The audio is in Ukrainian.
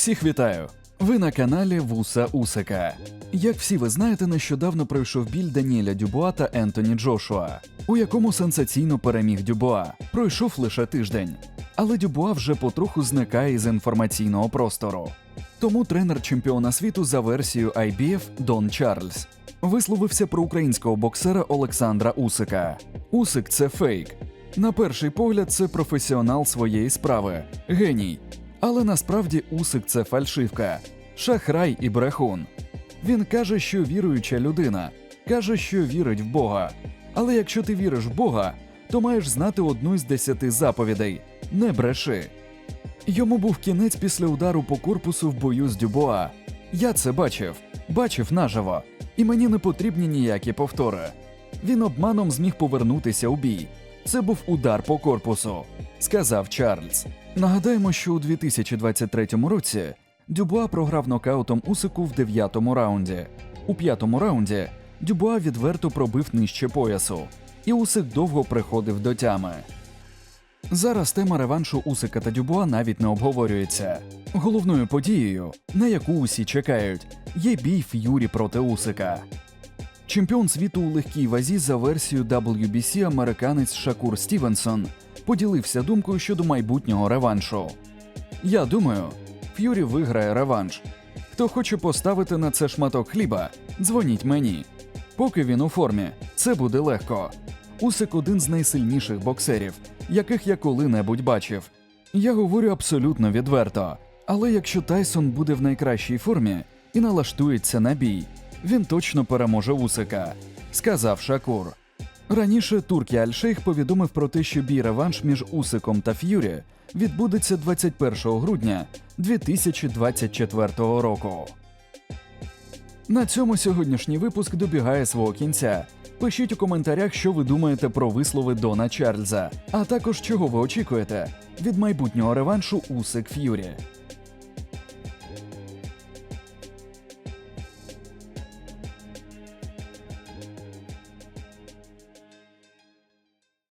Всіх вітаю! Ви на каналі Вуса Усика. Як всі ви знаєте, нещодавно пройшов біль Даніеля Дюбуа та Ентоні Джошуа, у якому сенсаційно переміг Дюбуа. Пройшов лише тиждень. Але Дюбуа вже потроху зникає із інформаційного простору. Тому тренер чемпіона світу за версією IBF Дон Чарльз висловився про українського боксера Олександра Усика. Усик це фейк. На перший погляд, це професіонал своєї справи, геній. Але насправді Усик це фальшивка, шахрай і брехун. Він каже, що віруюча людина, каже, що вірить в Бога. Але якщо ти віриш в Бога, то маєш знати одну з десяти заповідей не бреши. Йому був кінець після удару по корпусу в бою з Дюбуа. Я це бачив, бачив наживо, і мені не потрібні ніякі повтори. Він обманом зміг повернутися у бій. Це був удар по корпусу, сказав Чарльз. Нагадаємо, що у 2023 році Дюбуа програв нокаутом Усику в дев'ятому раунді. У п'ятому раунді Дюбуа відверто пробив нижче поясу, і Усик довго приходив до тями. Зараз тема реваншу Усика та Дюбуа навіть не обговорюється. Головною подією, на яку усі чекають, є бій Ф'юрі проти Усика. Чемпіон світу у легкій вазі за версією WBC американець Шакур Стівенсон поділився думкою щодо майбутнього реваншу. Я думаю, Ф'юрі виграє реванш. Хто хоче поставити на це шматок хліба, дзвоніть мені. Поки він у формі, це буде легко. Усик один з найсильніших боксерів, яких я коли-небудь бачив. Я говорю абсолютно відверто. Але якщо Тайсон буде в найкращій формі і налаштується на бій, він точно переможе Усика, сказав Шакур. Раніше Туркі Аль-Шейх повідомив про те, що бій реванш між Усиком та Ф'юрі відбудеться 21 грудня 2024 року. На цьому сьогоднішній випуск добігає свого кінця. Пишіть у коментарях, що ви думаєте про вислови Дона Чарльза, а також чого ви очікуєте від майбутнього реваншу Усик Ф'юрі.